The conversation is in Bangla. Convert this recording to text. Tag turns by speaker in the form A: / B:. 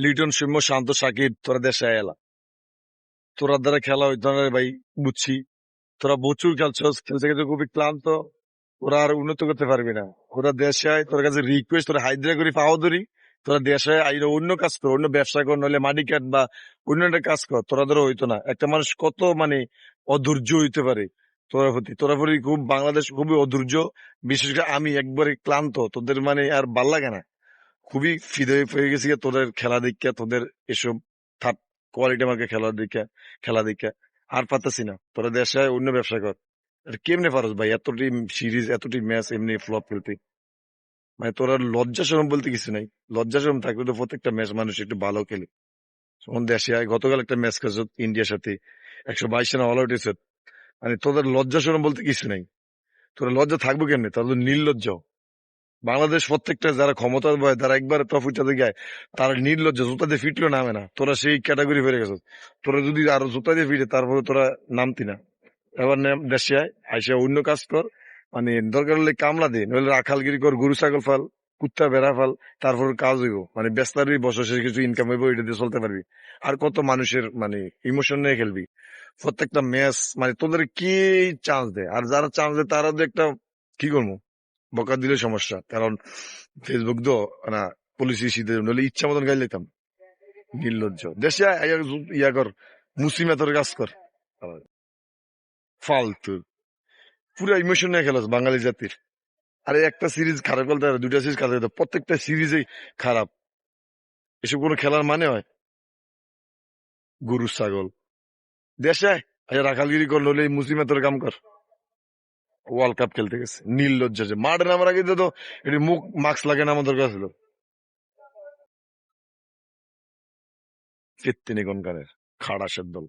A: লিটন সৌম্য শান্ত সাকিব, তোরা দেশে এলা। তোরা দ্বারা খেলা হইতো না ভাই, বুঝছি। তোরা প্রচুর খেলছস, খেলতে খেলতে খুবই ক্লান্ত। ওরা আর উন্নত করতে পারবি না। ওরা দেশে আয়, তোর কাছে রিকোয়েস্ট তোরা হাইদ্রা করি পাওয়া ধরি। তোরা দেশে আইলে অন্য কাজ কর, অন্য ব্যবসা কর, নইলে মাটি কাট বা অন্য একটা কাজ কর। তোরা ধরো হইতো না। একটা মানুষ কত মানে অধৈর্য হইতে পারে তোরা প্রতি। তোরা প্রতি খুব, বাংলাদেশ খুবই অধৈর্য। বিশেষ করে আমি একবারে ক্লান্ত, তোদের মানে আর ভালো লাগে না। খুবই ফিদে হয়ে গেছি তোদের খেলা দেখা, তোদের এসব থার্ড কোয়ালিটি আমাকে খেলা দিকে খেলা দিকে আর পারতেছি না। তোরা দেশে অন্য ব্যবসা কর। কেমনে পারস ভাই? এতটি সিরিজ এতটি ম্যাচ এমনি ফ্লপ খেলতে। মানে তোরা লজ্জা বলতে কিছু নাই। লজ্জা থাকলে তো প্রত্যেকটা ম্যাচ মানুষ একটু ভালো খেলে। যখন দেশে গতকাল একটা ম্যাচ খেলছ ইন্ডিয়ার সাথে। একশো বাইশ রান অল আউট মানে তোদের লজ্জা বলতে কিছু নাই। তোরা লজ্জা থাকব কেমনে? তাহলে নির্লজ্জ। বাংলাদেশ প্রত্যেকটা যারা ক্ষমতা বয় তারা একবার ট্রফিটাতে গায়, তারা নির্লজ্জ, জুতা দিয়ে ফিটলো নামে না। তোরা সেই ক্যাটাগরি ফেরে গেছ। তোরা যদি আরও জুতা দিয়ে ফিরে তারপরে তোরা নামতি না। এবার দেশে আয়, আইসা অন্য কাজ কর। মানে দরকার হলে কামলা দে, নইলে রাখালগিরি কর, গরু, ছাগল ফাল, কুত্তা বেড়া ফাল, তারপর কাজ হইব। মানে ব্যস্তারই বছর শেষে কিছু ইনকাম হইব, এটা দিয়ে চলতে পারবি। আর কত মানুষের মানে ইমোশন নিয়ে খেলবি। প্রত্যেকটা ম্যাচ মানে তোদের কি চান্স দেয়? আর যারা চান্স দেয়, তারা তো একটা, কি করব? বকা দিলে সমস্যা। কারণ ফেসবুক তো, না পুলিশ ইস্যুতে নইলে ইচ্ছা মতন গাইলে দিতাম নির্লজ্জ। দেশে ইয়া কর মুসলিমা তোর কাজ কর। ফালতু। পুরো ইমোশন নিয়ে খেলাস বাঙালি জাতির। আরে একটা সিরিজ খারাপ খেলতে পারে দুটা সিরিজ খারাপ খেলতে প্রত্যেকটা সিরিজেই খারাপ। এসব কোনো খেলার মানে হয়? গরু ছাগল। দেশে আয় রাখালগিরি কর, নইলে এই মুসলিমা তোর কাম কর। ওয়ার্ল্ড কাপ খেলতে গেছে। নীল যে মাঠে নামার আগে তো এটি মুখ মাস্ক লাগে না আমাদের কাছে ফিত্তিনি কোনখানের খাড়াসের দল।